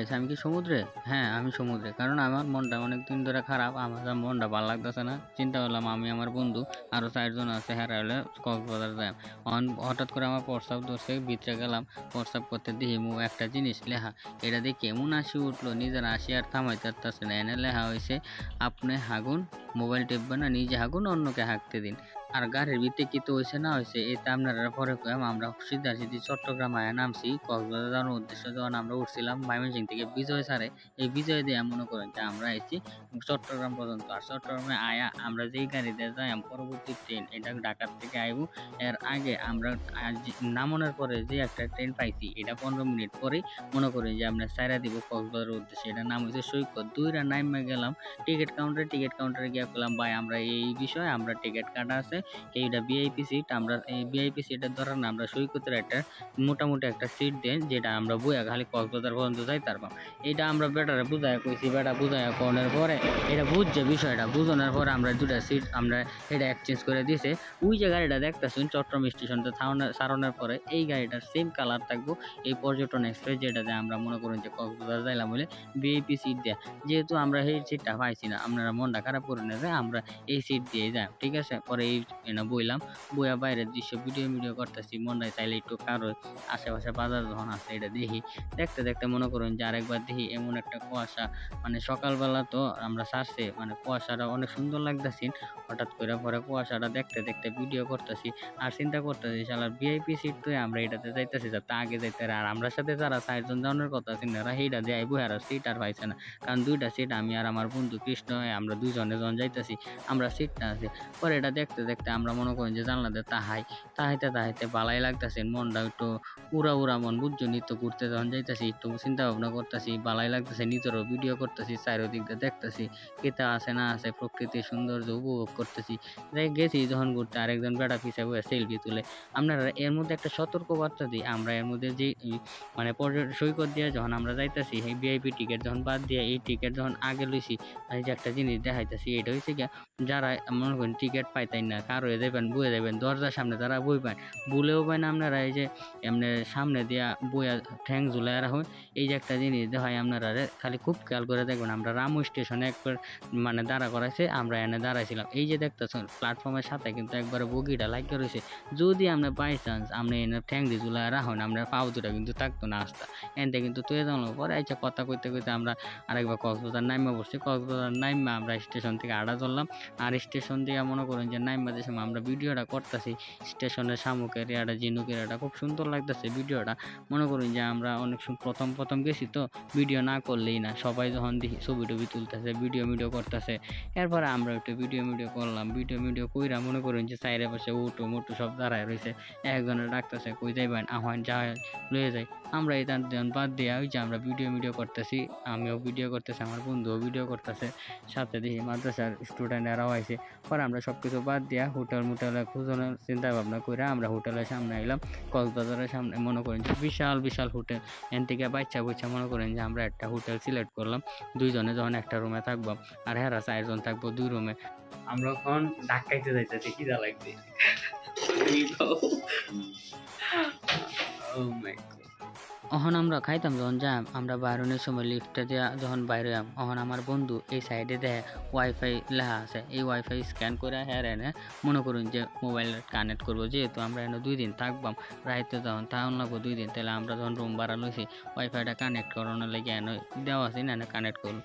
Guys আমি কি সমুদ্রে? হ্যাঁ আমি সমুদ্রে। কারণ আমার মনটা অনেক দিন ধরে খারাপ, আমার মনটা ভালো লাগতেছে না। চিন্তা করলাম আমি আমার বন্ধু, আরও চারজন আছে, হেরা হলে কক্সবাজার যাই। অন, হঠাৎ করে আমার প্রস্তাব ধরছে, ভিতরে গেলাম প্রস্তাব করতে দেখি মু একটা জিনিস লেখা। এটা দিয়ে কেমন আসি উঠল, নিজের আসি আর থামাইতে পারতেছে না। এনে লেখা হয়েছে আপনি হাগুন, মোবাইল টিপবেন না, নিজে হাগুন, অন্যকে হাঁকতে দিন। আর গাড়ির ভিতরে কি তো হয়েছে না হয়েছে এটা আপনারা পরে কইম, আমরা সিদ্ধা সিদ্ধি চট্টগ্রাম আয়া নামছি, কক্সবাজার যাওয়ার উদ্দেশ্যে যখন আমরা উঠছিলাম, ময়মনসিং থেকে বিজয় সারে এই বিজয় দিয়ে মনে করেন যে আমরা এসেছি চট্টগ্রাম পর্যন্ত। আর চট্টগ্রামে আয়া আমরা যেই গাড়িতে যাই পরবর্তী ট্রেন, এটা ঢাকার থেকে আইব। এর আগে আমরা নামানোর পরে যে একটা ট্রেন পাইছি, এটা পনেরো মিনিট পরে মনে করেন যে আমরা সাইরা দিব কক্সবাজারের উদ্দেশ্যে। এটা নাম হচ্ছে সৈকত। দুইটা নাইমে গেলাম, টিকিট কাউন্টারে টিকিট কাউন্টারে গিয়ে বললাম ভাই, আমরা এই বিষয়ে আমরা টিকিট কাটা আছে এইটা ভিআইপি সিট আমরা এই ভিআইপি সিটের ধরেন আমরা সৈকতের একটা মোটামুটি একটা সিট দেন যেটা আমরা বইয়া খালি কক্সবাজার পর্যন্ত যাই তারপর এটা আমরা বেটারে বুঝায় কইছি বেটা বুঝায় কোনের পরে এটা বুঝছে বিষয়টা, বুঝানোর পরে আমরা দুটা সিট আমরা এটা এক্সচেঞ্জ করে দিছে। ওই যে গাড়িটা দেখতেছেন, চট্টগ্রাম স্টেশনটা সারানোর পরে এই গাড়িটার সেম কালার থাকব। এই পর্যটন এক্সপ্রেস যেটাতে আমরা মনে করুন যে কক্সবাজার যাইলাম বলে ভিআইপি সিট দেয়। যেহেতু আমরা এই সিটটা পাইছি না, আপনারা মনটা খারাপ করে নেবে আমরা এই সিট দিয়ে যাই, ঠিক আছে? পরে এই এনে বইলাম, বইয়া বাইরের দৃশ্য ভিডিও ভিডিও করতেছি মনটাই চাইলে একটু কারও আশেপাশে বাজার যখন আছে, এটা দেখি। দেখতে দেখতে মনে করুন যে আরেকবার দেখি এমন একটা কুয়াশা। মানে সকালবেলা তো আমরা সারছে মানে কুয়াশাটা অনেক সুন্দর লাগতেছি। হঠাৎ করে পরে কুয়াশাটা দেখতে দেখতে ভিডিও করতেছি আর চিন্তা করতেছি, শালার ভিআইপি সিট তো আমরা এটাতে যাইতেছি যাতে আগে যাইতে আর আমরা সাথে যারা চারজন যাওয়ার কথা চিন্তারা সেইটা দিয়ে আইবো আর সিট আর পাইছে না। কারণ দুইটা সিট আমি আর আমার বন্ধু কৃষ্ণ আমরা দুজনে জন যাইতেছি, আমরা সিটটা আছে। পরে এটা দেখতে দেখতে আমরা মনে করি যে জানলাতে তাহাই, তাহাইতে তাহাইতে বালাই লাগতেছে, মনটা একটু উড়া উড়া মন বুঝছ, নিত্য ঘুরতে যখন যাইতেছি, একটু চিন্তা ভাবনা করতেছি, বালাই লাগতেছে, নিজেরও ভিডিও করতেছি চারিদিক দিয়ে দেখতেছি, কেতা আছে না আছে, প্রকৃতির সৌন্দর্য উপভোগ করতেছি। গেছি যখন ঘুরতে আরেকজন বেড়া পিছিয়ে বসে সেলফি তুলে। আপনারা এর মধ্যে একটা সতর্ক বার্তা দিই। আমরা এর মধ্যে যে মানে পর্যটন সৈকত দিয়ে যখন আমরা যাইতেছি, এই ভিআইপি টিকিট যখন বাদ দিয়ে এই টিকিট যখন আগে লইছি এই যে একটা জিনিস দেখাইতেছি, এটা হয়েছে কি যারা মনে করেন টিকিট পাইতেন না, কারও দেবেন বয়ে দেবেন, দরজার সামনে তারা বই পান ভুলেও পান আপনারা এই যে, এমনি সামনে দিয়া বইয়া ঠ্যাং ঝুলাই রাখুন। এই যে একটা জিনিস দেখায় আপনারা, খালি খুব খেয়াল করে দেখবেন, আমরা রামু স্টেশনে একবার মানে দাঁড়া করাইছে, আমরা এনে দাঁড়াইছিলাম। এই যে দেখতেছেন প্ল্যাটফর্মের সাথে কিন্তু একবার বগিটা লাগিয়ে রয়েছে যদি আমরা বাই চান্স আমরা এনে ঠ্যাং দিয়ে ঝুলাই রাখুন আপনার পাও দুটা কিন্তু থাকতো না আস্তা। এনতে কিন্তু তুই জানলো পরে আচ্ছা কথা কইতে কইতে আমরা আরেকবার কক্সবাজার নাইমা বসছি। কক্সবাজার নাইমা আমরা স্টেশন থেকে আড়া ধরলাম। আর স্টেশন থেকে মনে করেন যে নাইমা যে আমরা ভিডিওটা করতেছি স্টেশনের শামুকের এরিয়াটা ঝিনুকের এরিয়াটা খুব সুন্দর লাগতেছে ভিডিওটা। মনে করুন যে আমরা অনেক প্রথম প্রথম গেছি তো, ভিডিও না করলেই না। সবাই যখন দেখি ছবি টবি তুলতেছে ভিডিও ভিডিও করতেছে, এরপরে আমরা একটু ভিডিও ভিডিও করলাম ভিডিও ভিডিও কইরা মনে করুন যে সাইডে বসে উঠো মুটু সব দাঁড়ায় রয়েছে একজনের ডাকতেছে, কই যাইবেন আহ্বান যা লয়ে যাই। আমরা এই তার বাদ দিয়ে ওই যে আমরা ভিডিও ভিডিও করতেছি, আমিও ভিডিও করতেছি, আমার বন্ধুও ভিডিও করতেছে, সাথে দেখি মাদ্রাসার স্টুডেন্টরাও আইছে। পরে আমরা সব কিছু বাদ দিয়া হোটেল মোটেলে খুঁজনের চিন্তা ভাবনা করে আমরা হোটেলের সামনে এলাম কক্সবাজারের সামনে মনে করেন যে বিশাল বিশাল হোটেল। এন থেকে বাচ্চা বুচ্চা মনে করেন যে আমরা একটা হোটেল সিলেক্ট করলাম। দুইজনে যখন একটা রুমে থাকব, আর হেরা চারজন থাকব দুই রুমে আমরা এখন ঢাকাইতে যাইতেছি কি যা লাগবে। Oh. অহন আমরা খাইতাম যখন যাম আমরা বাইরনের সময় লিফটে যখন বাইরে যাম অহন আমার বন্ধু এই সাইডে দেয় ওয়াইফাই লেখা আছে, এই ওয়াইফাই স্ক্যান করে হ্যাঁ এনে মনে করুন যে মোবাইল কানেক্ট করব। যেহেতু আমরা এনে দুই দিন থাকবাম, রাইতে যখন তখন লাগবো দুই দিন, তাহলে আমরা যখন রুম ভাড়া লইছি ওয়াইফাইটা কানেক্ট করানোর লেগে এনে দেওয়া আছে না কানেক্ট করব।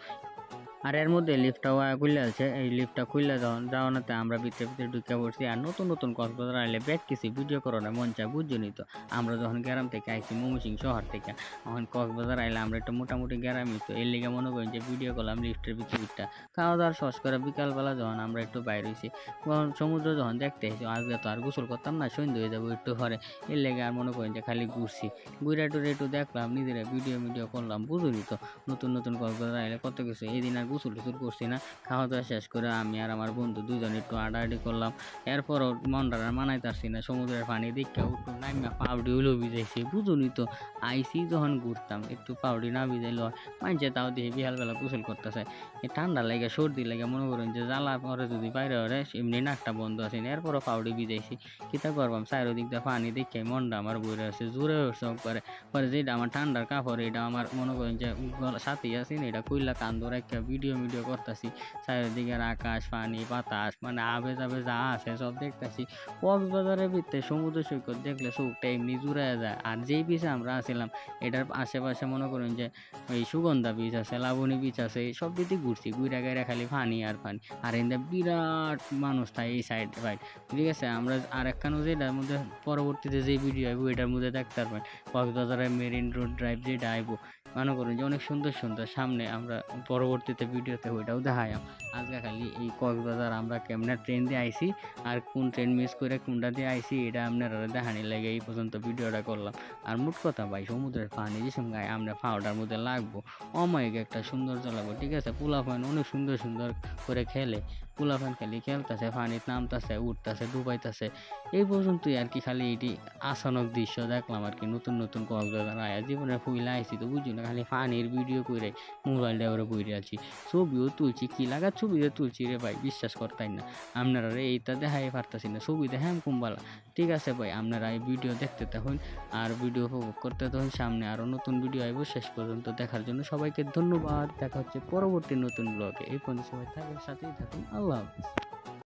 আর এর মধ্যে লিফটটাও খুললে আছে। এই লিফটটা খুললে যখন যাওয়ানোতে আমরা ভিতরে ভিতরে ঢুকে পড়ছি আর নতুন নতুন কক্সবাজার আইলে ব্যাগ কিছু ভিডিও করানো মন চায় বুঝছনি তো। আমরা যখন গ্রাম থেকে আইছি ময়মনসিং শহর থেকে, তখন কক্সবাজার আইলে আমরা একটু মোটামুটি গ্রামই তো। এর লিগে মনে করি যে ভিডিও করলাম লিফটের ভিতরে ভিতরটা খাওয়া দাওয়ার সস করে বিকালবেলা যখন আমরা একটু বাইরে হয়েছি তখন সমুদ্র যখন দেখতে এসেছি আজকে তো আর গোসল করতাম না সন্ধ্যে হয়ে যাব একটু ঘরে এর লেগে আর মনে করেন যে খালি ঘুরছি। ঘুরে টুরে একটু দেখলাম, নিজেরা ভিডিও ভিডিও করলাম বুঝুনি তো। নতুন নতুন কক্সবাজার আইলে কত কিছু। এই দিন আর গোসল টোসল করছি না, খাওয়া দাওয়া শেষ করে আমি আর আমার বন্ধু দুজনে একটু আডাআডি করলাম। এরপরও মনটা আর মানাইতারছি না, সমুদ্রের পানি দেখে একটু নাইমা পাউডি হইলেও ভিজাইছি, বুঝুনি তো? আইসি যখন ঘুরতাম, একটু পাউডি না ভিজাইলে মানছে তাও দিয়ে বিহালবেলা গোসল করতেছে। ঠান্ডা লাগে, সর্দি লাগে, মনে করেন যে জ্বালা পরে যদি বাইরে হরে এমনি নাকটা বন্ধ আছে, এরপরও পাউডি ভিজাইছি। কিতা করবাম, চারিদিক দিয়ে পানি দেখে মনটা আমার বইরে আছে, জোরে উঠছে একবারে। পরে যেটা আমার ঠান্ডার কাপড় এটা আমার মনে করেন যে সাথেই আছি এটা কইলা কান্দর একটা ভিডিও ভিডিও করতেছি। চারিদিকের আকাশ, পানি, বাতাস মানে আবে যাবে যা আছে সব দেখতেছি। কক্সবাজারের ভিতরে সমুদ্র সৈকত দেখলে চোখটা এমনি জুড়ায় যায়। আর যেই বিচে আমরা আছিলাম, এটার আশেপাশে মনে করেন যে ওই সুগন্ধা বীচ আছে, লাবণী বীচ আছে সব দিকে ঘুরছি। ঘুরে গাইরা খালি পানি আর পানি। আর এখানে বিরাট মানুষ থাকে এই সাইড ভাই ঠিক আছে? আমরা আর একখানো যেটার মধ্যে পরবর্তীতে যে ভিডিও আইব, এটার মধ্যে দেখতে পারবেন। কক্সবাজারের মেরিন রোড ড্রাইভ যেটা আইব, মনে করুন যে অনেক সুন্দর সুন্দর। সামনে আমরা পরবর্তীতে ভিডিওতে ওইটাও দেখায়াম আজকে খালি এই কক্সবাজার আমরা কেমনে ট্রেন দিয়ে আইসি আর কোন ট্রেন মিস করে কোনটা দিয়ে আইসি এটা আপনারা দেখানি লাগে, এই পর্যন্ত ভিডিওটা করলাম। আর মোট কথা ভাই, সমুদ্রের পানি যে সঙ্গে আমরা পাউডার মধ্যে লাগবো, অমায়িক একটা সৌন্দর্য লাগবো, ঠিক আছে? পোলা পান অনেক সুন্দর সুন্দর করে খেলে। পোলা পান খালি, খেলতেছে, পানিতে নামতেছে, উঠতেছে, ডুবাইতেছে। এই পর্যন্তই আর কি খালি এটি আসানক দৃশ্য দেখলাম আর কি, নতুন নতুন কক্সবাজার আয়া জীবনে ফুইলা আইছি তো, বুঝি না, খালি পানির ভিডিও করে মোবাইলটা ওরা বইরে আছি। ছবিও তুলছি, কি লাগা ছবিতে তুলছি রে ভাই, বিশ্বাস করতাই না। আপনারা রে এইটা দেখাই পারতাছি না, ছবি দেখাম কুম্বালা। ঠিক আছে ভাই, আপনারা এই ভিডিও দেখতে থাকুন আর ভিডিও উপভোগ করতে থাকুন। সামনে আরও নতুন ভিডিও আইব, শেষ পর্যন্ত দেখার জন্য সবাইকে ধন্যবাদ। দেখা হচ্ছে পরবর্তী নতুন ব্লগে এই পর্যন্ত সবাই থাকুন সাথেই থাকুন। আল্লাহ হাফিজ